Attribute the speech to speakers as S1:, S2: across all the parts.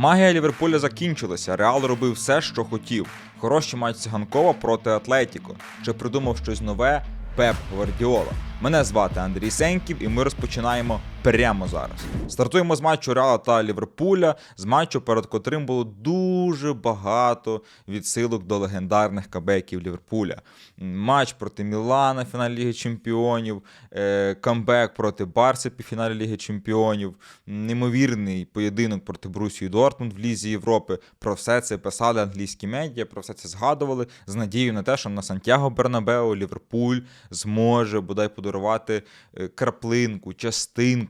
S1: Магія Ліверпуля закінчилася. Реал робив все, що хотів. Хороший матч Циганкова проти Атлетіко. Чи придумав щось нове? Пеп Гвардіола. Мене звати Андрій Сенків, і ми розпочинаємо прямо зараз. Стартуємо з матчу Реала та Ліверпуля, з матчу, перед котрим було дуже багато відсилок до легендарних кабеків Ліверпуля. Матч проти Мілана фіналі Ліги Чемпіонів, е, камбек проти Барси в фіналі Ліги Чемпіонів, неймовірний поєдинок проти Брусії Дортмунд в Лізі Європи. Про все це писали англійські медіа, про все це згадували з надією на те, що на Сантьяго Бернабео Ліверпуль зможе бодай подарувати е, краплинку, частинку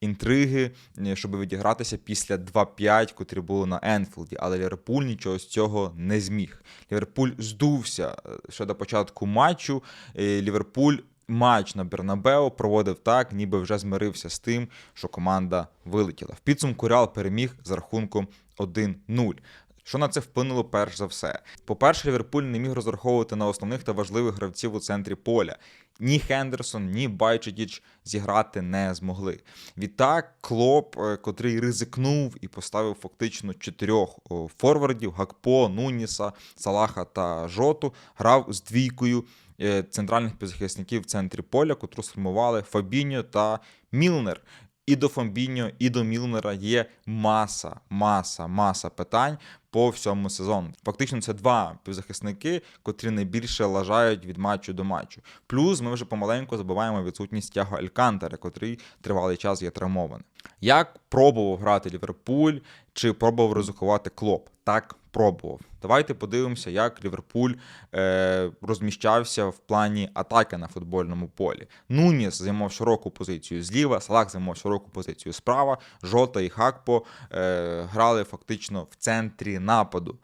S1: інтриги, е, щоб відігратися після 2-5, котрі були на Енфілді. Але Ліверпуль нічого з цього не зміг. Ліверпуль здувся е, ще до початку матчу. Ліверпуль матч на Бернабео проводив так, ніби вже змирився з тим, що команда вилетіла. В підсумку Реал переміг з рахунком 1-0. Що на це вплинуло перш за все? По-перше, Ліверпуль не міг розраховувати на основних та важливих гравців у центрі поля. Ні Хендерсон, ні Байчетіч зіграти не змогли. Відтак, Клоп, е, котрий ризикнув і поставив фактично чотирьох форвардів: Гакпо, Нуніса, Салаха та Жоту, грав з двійкою е, центральних півзахисників в центрі поля, котру сформували Фабіньо та Мілнер. І до Фамбіньо, і до Мілнера є маса, маса, маса питань по всьому сезону. Фактично, це два півзахисники, котрі найбільше лажають від матчу до матчу. Плюс ми вже помаленьку забуваємо відсутність Тяго Алькантера, котрий тривалий час є травмований. Як пробував грати Ліверпуль, чи пробував ризикувати Клоп? Так, пробував. Давайте подивимося, як Ліверпуль е, розміщався в плані атаки на футбольному полі. Нуніс займав широку позицію зліва, Салах займав широку позицію справа, Жота і Хакпо е, грали фактично в центрі нападу.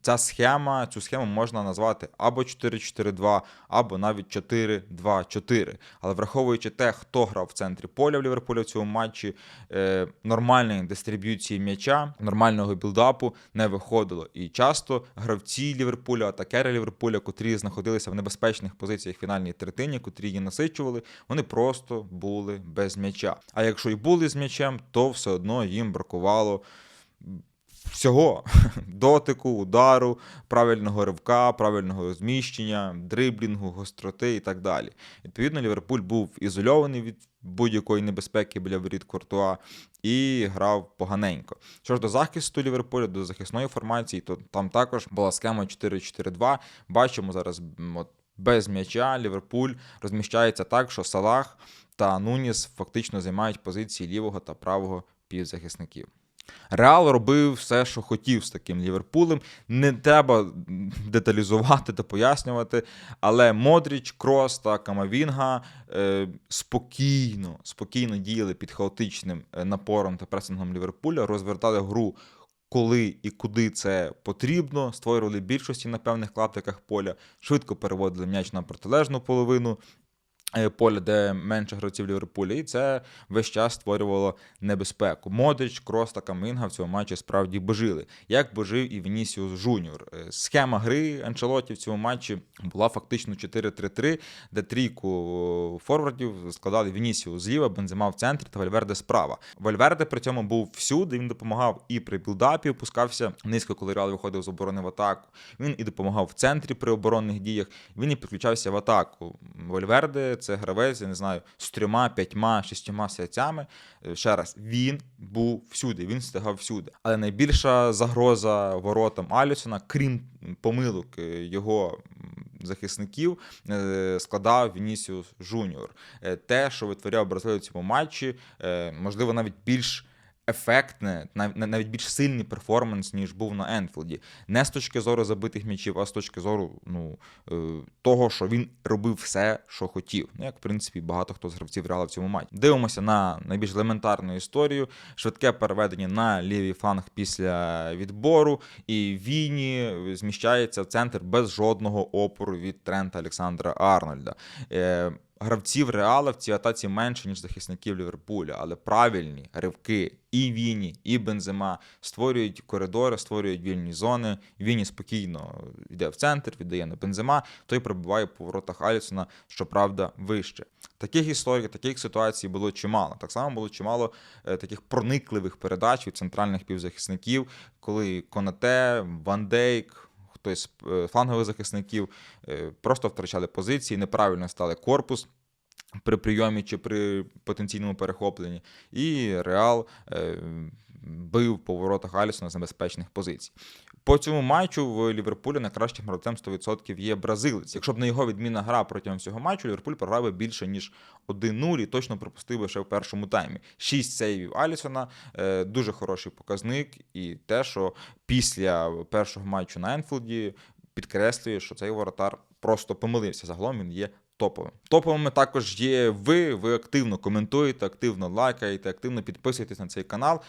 S1: Ця схема, цю схему можна назвати або 4-4-2, або навіть 4-2-4. Але враховуючи те, хто грав в центрі поля в Ліверпулі в цьому матчі, е, нормальної дистриб'юції м'яча, нормального білдапу не виходило. І часто гравці Ліверпуля, атакери Ліверпуля, котрі знаходилися в небезпечних позиціях фінальній третині, котрі її насичували, вони просто були без м'яча. А якщо й були з м'ячем, то все одно їм бракувало всього дотику, удару, правильного ривка, правильного зміщення, дриблінгу, гостроти і так далі. Відповідно, Ліверпуль був ізольований від будь-якої небезпеки біля воріт Куртуа і грав поганенько. Що ж до захисту Ліверпуля, до захисної формації, то там також була схема 4-4-2. Бачимо зараз от, без м'яча Ліверпуль розміщається так, що Салах та Нуніс фактично займають позиції лівого та правого півзахисників. Реал робив все, що хотів з таким Ліверпулем. Не треба деталізувати та пояснювати. Але Модріч, Крос та Камавінга е, спокійно, спокійно діяли під хаотичним е, напором та пресингом Ліверпуля, розвертали гру. Коли і куди це потрібно, створювали більшості на певних клаптиках поля, швидко переводили м'яч на протилежну половину поля, де менше гравців Ліверпуля, і це весь час створювало небезпеку. Модрич, Крос та Камінга в цьому матчі справді божили, як божив і Вінісіус Жуніор. Е, Схема гри Анчелоті в цьому матчі була фактично 4-3-3, де трійку форвардів складали Вінісіус зліва, Бензема в центрі та Вальверде справа. Вальверде при цьому був всюди. Він допомагав і при білдапі, опускався низько, коли Реал виходив з оборони в атаку. Він і допомагав в центрі при оборонних діях. Він і підключався в атаку. Вальверде це гравець, я не знаю, з трьома, п'ятьма, шістьма серцями. Е, Ще раз, він був всюди, він встигав всюди. Але найбільша загроза воротам Алісона, крім помилок е, його захисників, е, складав Вінісіус Жуніор. Те, що витворяв бразилець у матчі, можливо, навіть більш. Ефектне, нав- навіть більш сильний перформанс, ніж був на Енфілді. Не з точки зору забитих м'ячів, а з точки зору ну, е, того, що він робив все, що хотів. Ну, як в принципі багато хто з гравців Реала в цьому матчі. Дивимося на найбільш елементарну історію. Швидке переведення на лівий фланг після відбору, і Віні зміщається в центр без жодного опору від Трента Олександра Арнольда. Гравців Реала в цій атаці менше, ніж захисників Ліверпуля, але правильні ривки і Віні, і Бензема створюють коридори, створюють вільні зони. Віні спокійно йде в центр, віддає на Бензема, той пробиває по воротах Алісона, щоправда, вище. Таких історій, таких ситуацій було чимало. Так само було чимало е, таких проникливих передач від центральних півзахисників, коли Конате, Ван Дейк, хтось з е, флангових захисників е, просто втрачали позиції, неправильно стали корпус. При прийомі чи при потенційному перехопленні, і Реал е, бив по воротах Алісона з небезпечних позицій. По цьому матчу в Ліверпулі найкращим гравцем 100% є бразилець. Якщо б не його відмінна гра протягом цього матчу, Ліверпуль програв би більше ніж 1-0 і точно пропустив би ще в першому таймі. Шість сейвів Алісона, е, дуже хороший показник, і те, що після першого матчу на Енфілді підкреслює, що цей воротар просто помилився. Загалом він є топовим. Топовими також є ви. Ви активно коментуєте, активно лайкаєте, активно підписуєтесь на цей канал.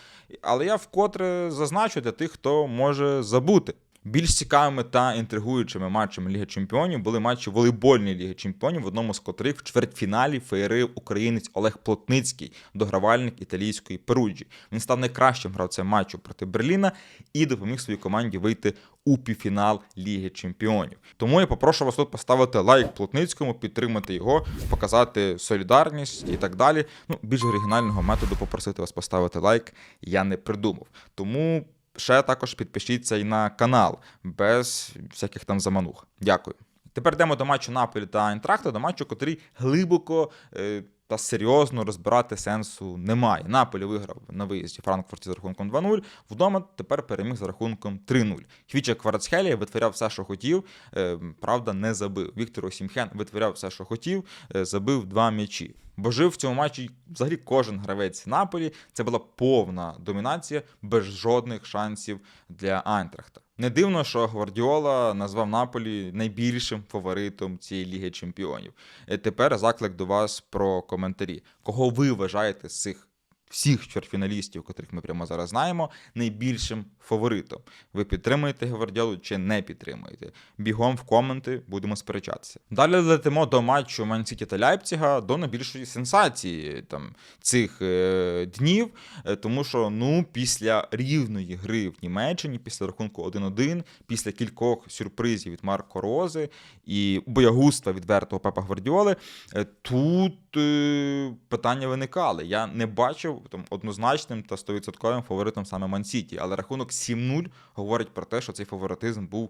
S1: Але я вкотре зазначу для тих, хто може забути. Більш цікавими та інтригуючими матчами Ліги Чемпіонів були матчі волейбольної Ліги Чемпіонів, в одному з котрих в чвертьфіналі феєрив українець Олег Плотницький, догравальник італійської Перуджі. Він став найкращим гравцем матчу проти Берліна і допоміг своїй команді вийти у півфінал Ліги Чемпіонів. Тому я попрошу вас тут поставити лайк Плотницькому, підтримати його, показати солідарність і так далі. Ну, більш оригінального методу попросити вас поставити лайк я не придумав. Тому. Ще також підпишіться і на канал без всяких там заманух. Дякую. Тепер йдемо до матчу Наполі та Айнтрахта, до матчу, котрий глибоко е, та серйозно розбирати сенсу немає. Наполі виграв на виїзді Франкфурті з рахунком 2-0. Вдома тепер переміг за рахунком 3-0. Хвіча Кварацхелія витворяв все, що хотів, е, правда, не забив. Віктор Осімхен витворяв все, що хотів, е, забив два м'ячі. Бо жив в цьому матчі взагалі кожен гравець Наполі. Це була повна домінація без жодних шансів для Айнтрахта. Не дивно, що Гвардіола назвав Наполі найбільшим фаворитом цієї ліги чемпіонів. Е, Тепер заклик до вас про коментарі. Кого ви вважаєте з цих всіх чвертьфіналістів, котрих ми прямо зараз знаємо, найбільшим фаворитом? Ви підтримуєте Гвардіолу чи не підтримуєте? Бігом в коменти будемо сперечатися. Далі летимо до матчу Ман-Сіті та Ляйпціга до найбільшої сенсації там цих е, днів, е, тому що ну після рівної гри в Німеччині, після рахунку 1-1, після кількох сюрпризів від Марко Рози і боягузтва відвертого Пепа Гвардіоли, е, тут е, питання виникали. Я не бачив там однозначним та 100% фаворитом саме Ман-Сіті, але рахунок 7-0 говорить про те, що цей фаворитизм був.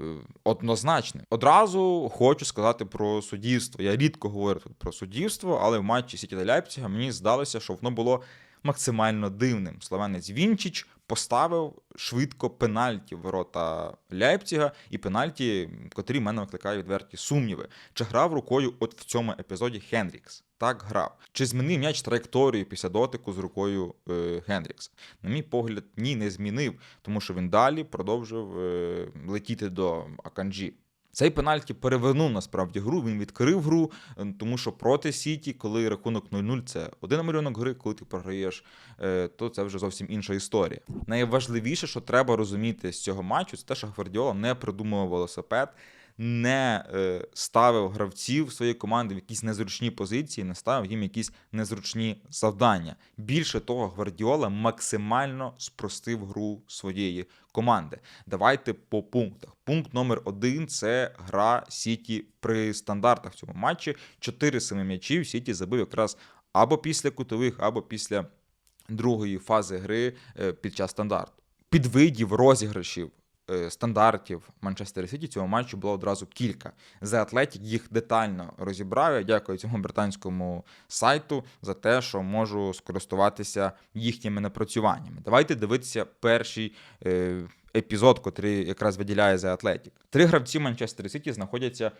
S1: е, Однозначним. Одразу хочу сказати про суддівство. Я рідко говорю тут про суддівство, але в матчі Сіті та Ляйпціга мені здалося, що воно було максимально дивним. Словенець Вінчич поставив швидко пенальті в ворота Ляйпціга, і пенальті, котрі в мене викликають відверті сумніви. Чи грав рукою от в цьому епізоді Хендрікс? Так грав. Чи змінив м'яч траєкторію після дотику з рукою е, Хендрікса? На мій погляд, ні, не змінив, тому що він далі продовжив е, летіти до Аканджі. Цей пенальті перевернув насправді гру. Він відкрив гру, е, тому що проти Сіті, коли рахунок 0-0, це один малюнок гри, коли ти програєш, е, то це вже зовсім інша історія. Найважливіше, що треба розуміти з цього матчу, це те, що Гвардіола не придумував велосипед, не е, ставив гравців своєї команди в якісь незручні позиції, не ставив їм якісь незручні завдання. Більше того, Гвардіола максимально спростив гру своєї команди. Давайте по пунктах. Пункт номер один це гра Сіті при стандартах в цьому матчі. Чотири семи м'ячів Сіті забив якраз або після кутових, або після другої фази гри е, під час стандарту. Підвидів розіграшів стандартів Манчестер Сіті цього матчу було одразу кілька. За Атлетік їх детально розібрав. Я дякую цьому британському сайту за те, що можу скористуватися їхніми напрацюваннями. Давайте дивитися перший. е, Епізод, котрий якраз виділяє за Атлетік. Три гравці Манчестер Сіті знаходяться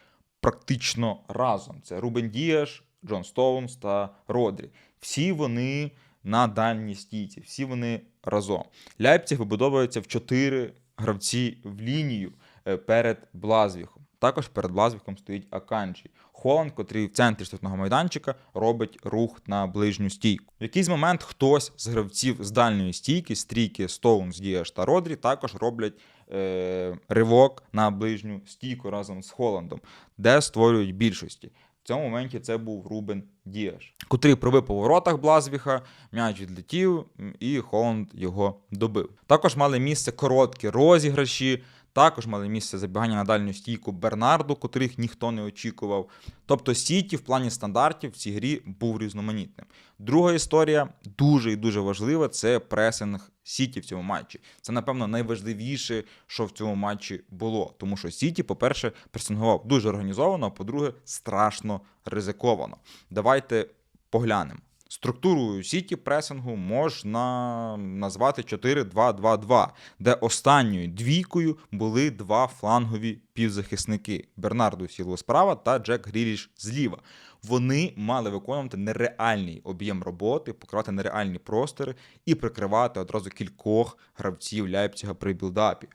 S1: практично разом. Це Рубен Діаш, Джон Стоунс та Родрі. Всі вони на дальній стійці, всі вони разом. Ляйпціг вибудовується в чотири гравці в лінію е, перед Блазвіхом. Також перед Блазвіхом стоїть Аканджі. Холланд, котрий в центрі штрафного майданчика робить рух на ближню стійку. В якийсь момент хтось з гравців з дальньої стійки, стрійки Стоунс, Діаш та Родрі, також роблять е, ривок на ближню стійку разом з Холландом, де створюють більшості. Цьому моменті це був Рубен Діаш, котрий пробив по воротах Блазвіха, м'яч відлетів, і Холланд його добив. Також мали місце короткі розіграші Також мали місце забігання на дальню стійку Бернарду, котрих ніхто не очікував. Тобто Сіті в плані стандартів в цій грі був різноманітним. Друга історія дуже і дуже важлива це пресинг Сіті в цьому матчі. Це, напевно, найважливіше, що в цьому матчі було. Тому що Сіті, по-перше, пресингував дуже організовано, а по-друге, страшно ризиковано. Давайте поглянемо. Структурою Сіті пресингу можна назвати 4-2-2-2, де останньою двійкою були два флангові півзахисники Бернарду Сілво справа та Джек Гріліш зліва. Вони мали виконувати нереальний об'єм роботи, покривати нереальні простори і прикривати одразу кількох гравців Ляйпціга при білдапі.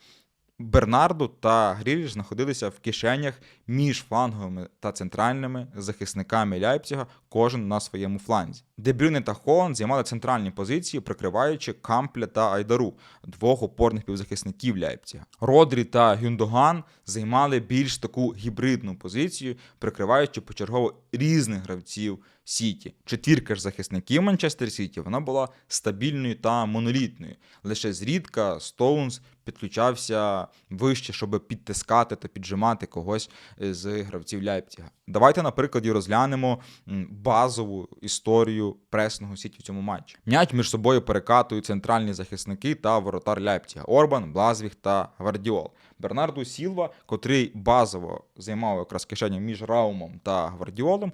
S1: Бернарду та Гріліш знаходилися в кишенях між фланговими та центральними захисниками Ляйпціга, кожен на своєму фланзі. Дебрюне та Холланд займали центральні позиції, прикриваючи Кампля та Айдару, двох опорних півзахисників Ляйпціга. Родрі та Гюндоган займали більш таку гібридну позицію, прикриваючи почергово різних гравців Сіті. Четвірка ж захисників Манчестер Сіті вона була стабільною та монолітною. Лише зрідка Стоунс підключався вище, щоб підтискати та піджимати когось з гравців Ляйпціга. Давайте на прикладі розглянемо базову історію пресного Сіті в цьому матчі. М'яч між собою перекатують центральні захисники та воротар Ляйпціга Орбан, Блазвіг та Гвардіол. Бернарду Сілва, котрий базово займав якраз кишеню між Раумом та Гвардіолом,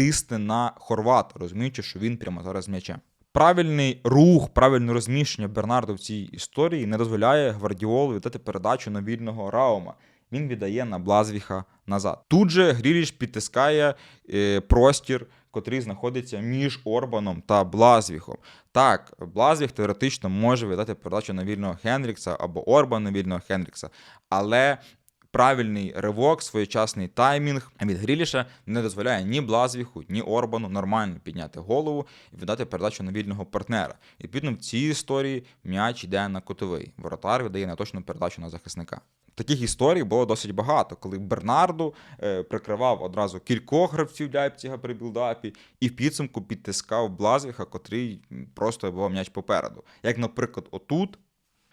S1: тисне на Хорвата, розуміючи, що він прямо зараз м'ячем. Правильний рух, правильне розміщення Бернарду в цій історії не дозволяє Гвардіолу віддати передачу на вільного Раума. Він віддає на Блазвіха назад. Тут же Гріліш підтискає е, простір, котрий знаходиться між Орбаном та Блазвіхом. Так, Блазвіх теоретично може віддати передачу на вільного Хенрікса або Орбан на вільного Хенрікса, але правильний ривок, своєчасний таймінг від Гріліша не дозволяє ні Блазвіху, ні Орбану нормально підняти голову і віддати передачу на вільного партнера. І відповідно в цій історії м'яч йде на кутовий. Воротар віддає неточну передачу на захисника. Таких історій було досить багато, коли Бернарду е, прикривав одразу кількох гравців Ляйпціга при білдапі і в підсумку підтискав Блазвіха, котрий просто був м'яч попереду. Як, наприклад, отут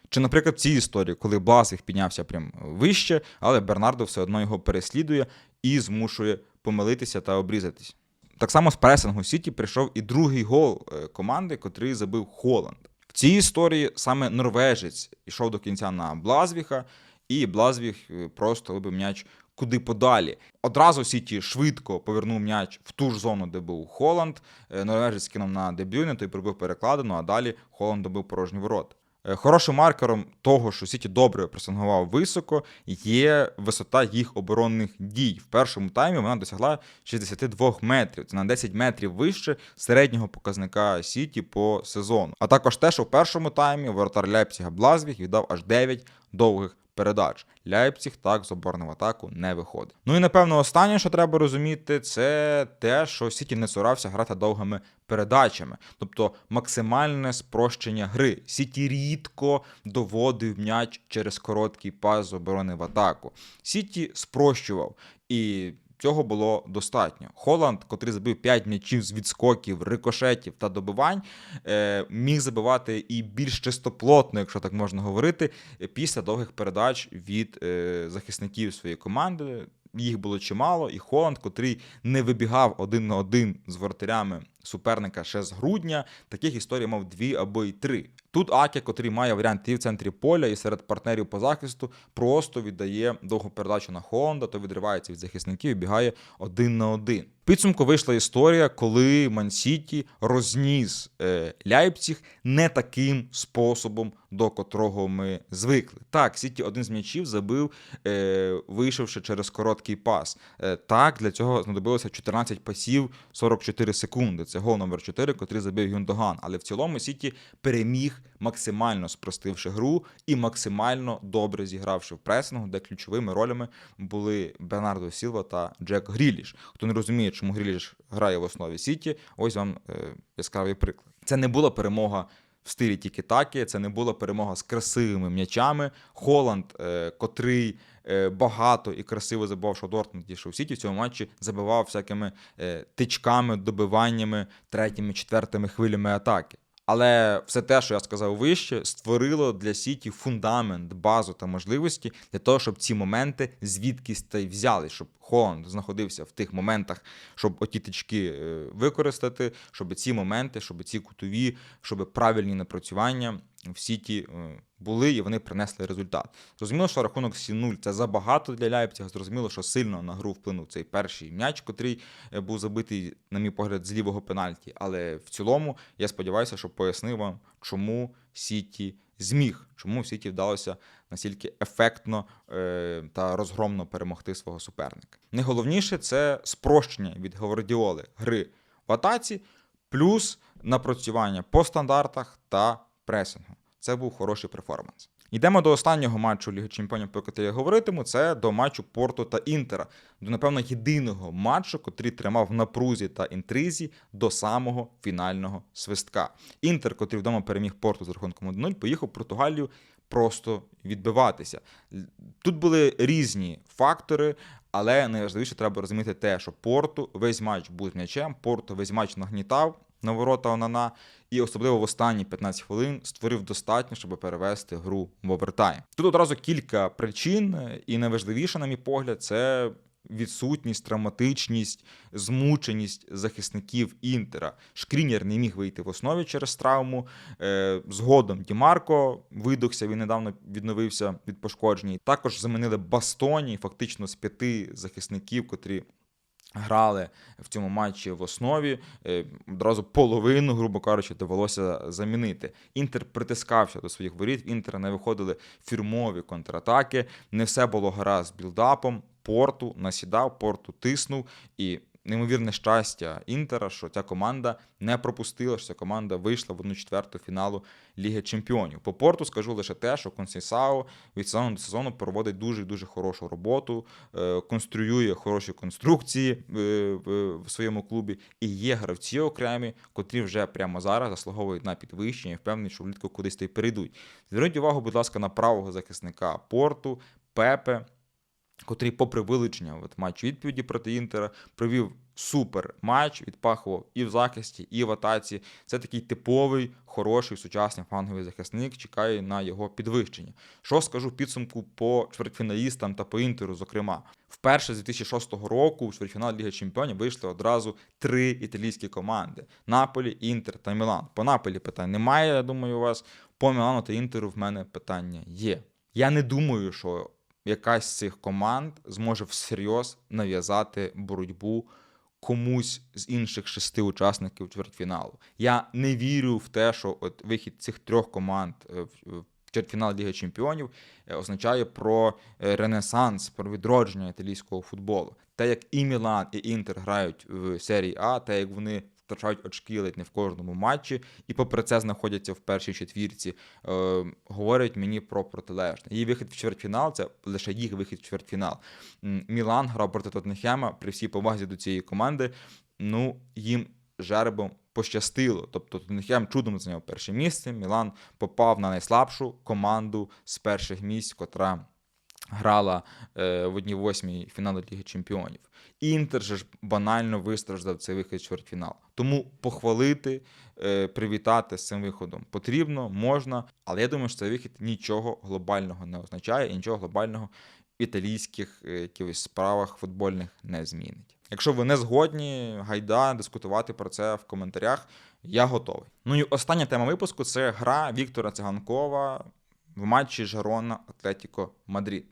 S1: чи, наприклад, в цій історії, коли Блазвіг піднявся прям вище, але Бернардо все одно його переслідує і змушує помилитися та обрізатись. Так само з пресингу Сіті прийшов і другий гол е, команди, котрий забив Холланд. В цій історії саме норвежець йшов до кінця на Блазвіха, і Блазвіг е, просто вибив м'яч куди подалі. Одразу Сіті швидко повернув м'яч в ту ж зону, де був Холланд. Е, Норвежець кинув на дебюйне, той пробив перекладину, а далі Холланд добив порожній ворот. Е, Хорошим маркером того, що Сіті добре пресингував високо, є висота їх оборонних дій. В першому таймі вона досягла 62 метрів. Це на 10 метрів вище середнього показника Сіті по сезону. А також те, що в першому таймі воротар Лепсіга Блазвіг віддав аж 9 довгих передач. Ляйпціг так з оборони в атаку не виходить. Ну і напевно останнє, що треба розуміти, це те, що Сіті не цурався грати довгими передачами, тобто максимальне спрощення гри. Сіті рідко доводив м'яч через короткий пас з оборони в атаку. Сіті спрощував і. Цього було достатньо. Холланд, котрий забив 5 м'ячів з відскоків, рикошетів та добивань, е, міг забивати і більш чистоплотно, якщо так можна говорити, після довгих передач від е, захисників своєї команди. Їх було чимало, і Холланд, котрий не вибігав один на один з воротарями суперника ще з грудня, таких історій мав дві або й три. Тут Аке, котрий має варіант і в центрі поля, і серед партнерів по захисту, просто віддає довгу передачу на Холланда, то відривається від захисників і бігає один на один. Підсумку вийшла історія, коли Мансіті розніс е, Ляйпціг не таким способом, до котрого ми звикли. Так, Сіті один з м'ячів забив, е, вийшовши через короткий пас. Е, так, для цього знадобилося 14 пасів 44 секунди. Це гол номер 4, котрий забив Юндоган. Але в цілому Сіті переміг, максимально спростивши гру і максимально добре зігравши в пресингу, де ключовими ролями були Бернардо Сілва та Джек Гріліш. Хто не розуміє, чому Гріліш грає в основі Сіті, ось вам е, яскравий приклад. Це не була перемога в стилі тікі-такі, це не була перемога з красивими м'ячами. Холланд, е, котрий е, багато і красиво забивав, що Дортмунд дійшов в Сіті в цьому матчі, забивав всякими е, тичками, добиваннями, третіми, четвертими хвилями атаки. Але все те, що я сказав вище, створило для Сіті фундамент, базу та можливості для того, щоб ці моменти звідкись та й взяли, щоб Холланд знаходився в тих моментах, щоб оті тички е, використати, щоб ці моменти, щоб ці кутові, щоб правильні напрацювання в Сіті е, були і вони принесли результат. Зрозуміло, що рахунок 7-0 це забагато для Ляйпціга. Зрозуміло, що сильно на гру вплинув цей перший м'яч, котрий е, був забитий, на мій погляд, з лівого пенальті. Але в цілому я сподіваюся, що пояснив вам, чому Сіті зміг, чому Сіті вдалося настільки ефектно е, та розгромно перемогти свого суперника. Найголовніше це спрощення від Гвардіоли гри в атаці, плюс напрацювання по стандартах та пресингу. Це був хороший перформанс. Йдемо до останнього матчу Ліги Чемпіонів, про який я говоритиму. Це до матчу Порту та Інтера, до напевно єдиного матчу, котрий тримав напрузі та інтризі до самого фінального свистка. Інтер, котрий вдома переміг Порту з рахунком 1-0, поїхав в Португалію просто відбиватися. Тут були різні фактори, але найважливіше треба розуміти те, що Порту весь матч був з м'ячем, Порту весь матч нагнітав на ворота Онана, і особливо в останні 15 хвилин створив достатньо, щоб перевести гру в овертайм. Тут одразу кілька причин, і найважливіше, на мій погляд, це. Відсутність, травматичність, змученість захисників Інтера. Шкрінєр не міг вийти в основі через травму. Е, Згодом Дімарко видохся, він недавно відновився від пошкоджень. Також замінили Бастоні, фактично з п'яти захисників, котрі грали в цьому матчі в основі. Е, Одразу половину, грубо кажучи, довелося замінити. Інтер притискався до своїх воріт. В Інтера не виходили фірмові контратаки. Не все було гаразд з білдапом. Порту насідав, порту тиснув і. Неймовірне щастя Інтера, що ця команда не пропустила, що ця команда вийшла в одну четверту фіналу Ліги Чемпіонів. По порту скажу лише те, що Консейсао від сезону до сезону проводить дуже дуже хорошу роботу, е, конструює хороші конструкції е, в своєму клубі. І є гравці окремі, котрі вже прямо зараз заслуговують на підвищення і впевнений, що влітку кудись та й перейдуть. Зверніть увагу, будь ласка, на правого захисника порту, Пепе котрий, попри вилучення от матчу відповіді проти Інтера, провів супер матч, відпахував і в захисті, і в атаці. Це такий типовий, хороший сучасний фланговий захисник. Чекає на його підвищення. Що скажу підсумку по чвертьфіналістам та по інтеру, зокрема. Вперше з 2006 року у чвертьфінал Ліги Чемпіонів вийшли одразу три італійські команди: Наполі, Інтер та Мілан. По Наполі питань немає. Я думаю, у вас по Мілану та Інтеру в мене питання є. Я не думаю, що якась з цих команд зможе всерйоз нав'язати боротьбу комусь з інших шести учасників чвертьфіналу. Я не вірю в те, що от вихід цих трьох команд е, в чвертьфінал Ліги Чемпіонів е, означає про е, ренесанс, про відродження італійського футболу. Те, як і Мілан, і Інтер грають в серії А, те, як вони втрачають очки ледь не в кожному матчі, і попри це знаходяться в першій четвірці. Е, Говорять мені про протилежне. Її вихід в чвертьфінал це лише їх вихід в чвертьфінал. Мілан грав проти Тоттенхема при всій повазі до цієї команди. Ну, їм жеребом пощастило. Тобто Тоттенхем чудом зайняв перше місце. Мілан попав на найслабшу команду з перших місць, котра грала е, в одній восьмій фіналу Ліги Чемпіонів. Інтер же ж банально вистраждав цей вихід чвертьфінал. Тому похвалити, е, привітати з цим виходом потрібно, можна, але я думаю, що цей вихід нічого глобального не означає і нічого глобального в італійських е, якихось справах футбольних не змінить. Якщо ви не згодні, гайда дискутувати про це в коментарях. Я готовий. Ну і остання тема випуску це гра Віктора Циганкова в матчі Жарона Атлетіко Мадрид.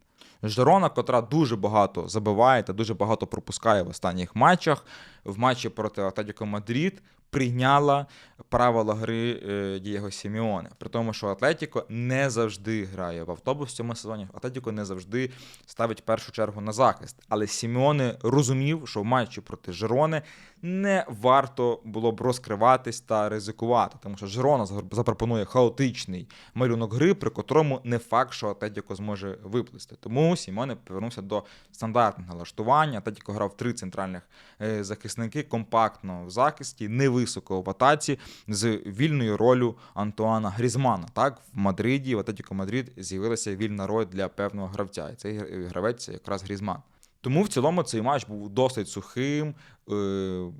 S1: Жерона, котра дуже багато забиває та дуже багато пропускає в останніх матчах. В матчі проти Атлетіко Мадрид прийняла правила гри е, Дієго Сіміоне. При тому, що Атлетіко не завжди грає в автобус в цьому сезоні. Атлетіко не завжди ставить першу чергу на захист. Але Сіміоне розумів, що в матчі проти Жерони не варто було б розкриватись та ризикувати, тому що Жерона запропонує хаотичний малюнок гри, при котрому не факт, що Атлетіко зможе виплисти. Тому Сімоне повернувся до стандартних налаштування. Атлетіко грав три центральних е, захисники компактно в захисті, невисоко в атаці з вільною ролью Антуана Грізмана. Так, в Мадриді, в Атлетіко Мадрид з'явилася вільна роль для певного гравця. І цей гравець якраз Грізман. Тому в цілому цей матч був досить сухим, е,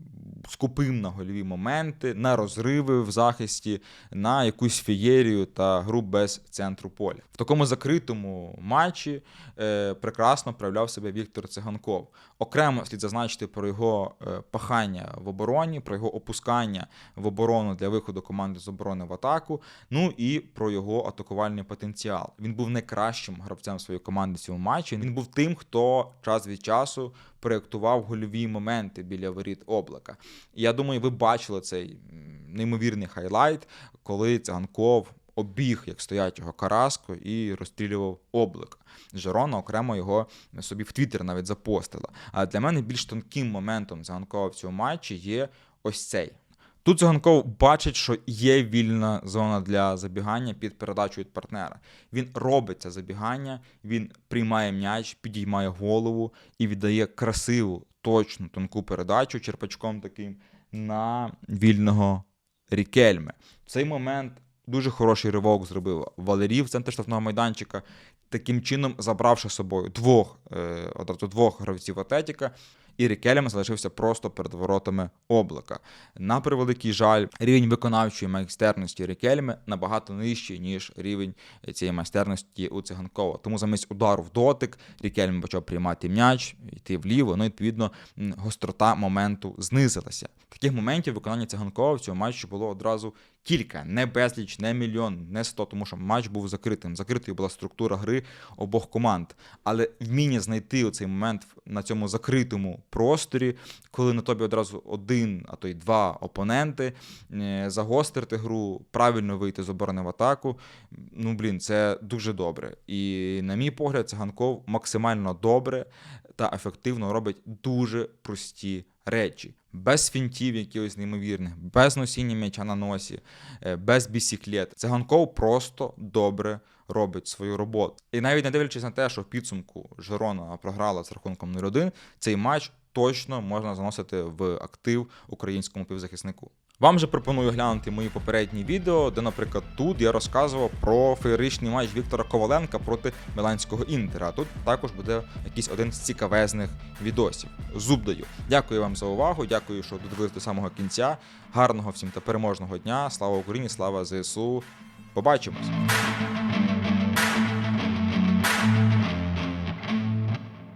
S1: скупим на гольові моменти, на розриви в захисті, на якусь феєрію та гру без центру поля. В такому закритому матчі е, прекрасно проявляв себе Віктор Циганков. Окремо слід зазначити про його е, пахання в обороні, про його опускання в оборону для виходу команди з оборони в атаку. Ну і про його атакувальний потенціал. Він був найкращим гравцем своєї команди в цьому матчі. Він був тим, хто час від часу проєктував гольові моменти біля воріт облака. І я думаю, ви бачили цей неймовірний хайлайт, коли Циганков обіг як стоячого Караско і розстрілював облака. Жерона окремо його собі в Твіттер навіть запостила. А для мене більш тонким моментом Циганкова в цьому матчі є ось цей. Тут Циганков бачить, що є вільна зона для забігання під передачу від партнера. Він робить це забігання, він приймає м'яч, підіймає голову і віддає красиву, точну, тонку передачу черпачком таким на вільного Рікельме. В цей момент дуже хороший ривок зробив Валерій в центр штрафного майданчика, таким чином забравши з собою двох, е, одразу двох гравців Атлетіка. І Рікелем залишився просто перед воротами облака. На превеликий жаль, рівень виконавчої майстерності Рікельми набагато нижчий, ніж рівень цієї майстерності у циганкова. Тому замість удару в дотик Рікельм почав приймати м'яч, йти вліво. Ну, і, відповідно, гострота моменту знизилася. Таких моментів виконання циганкова в цьому матчі було одразу кілька, не безліч, не мільйон, не сто, тому що матч був закритим. Закритою була структура гри обох команд. Але вміння знайти оцей момент на цьому закритому просторі, коли на тобі одразу один, а то й два опоненти, е, загострити гру, правильно вийти з оборони в атаку. Ну, блін, це дуже добре. І, на мій погляд, Циганков максимально добре та ефективно робить дуже прості речі. Без фінтів якихось неймовірних, без носіння м'яча на носі, е, без бісіклет. Циганков просто добре робить свою роботу. І навіть не дивлячись на те, що в підсумку Жерона програла з рахунком 0-1, цей матч точно можна заносити в актив українському півзахиснику. Вам же пропоную глянути мої попередні відео, де, наприклад, тут я розказував про феєричний матч Віктора Коваленка проти Міланського інтера. Тут також буде якийсь один з цікавезних відосів. Зуб даю. Дякую вам за увагу. Дякую, що додивились до самого кінця. Гарного всім та переможного дня. Слава Україні! Слава ЗСУ! Побачимось!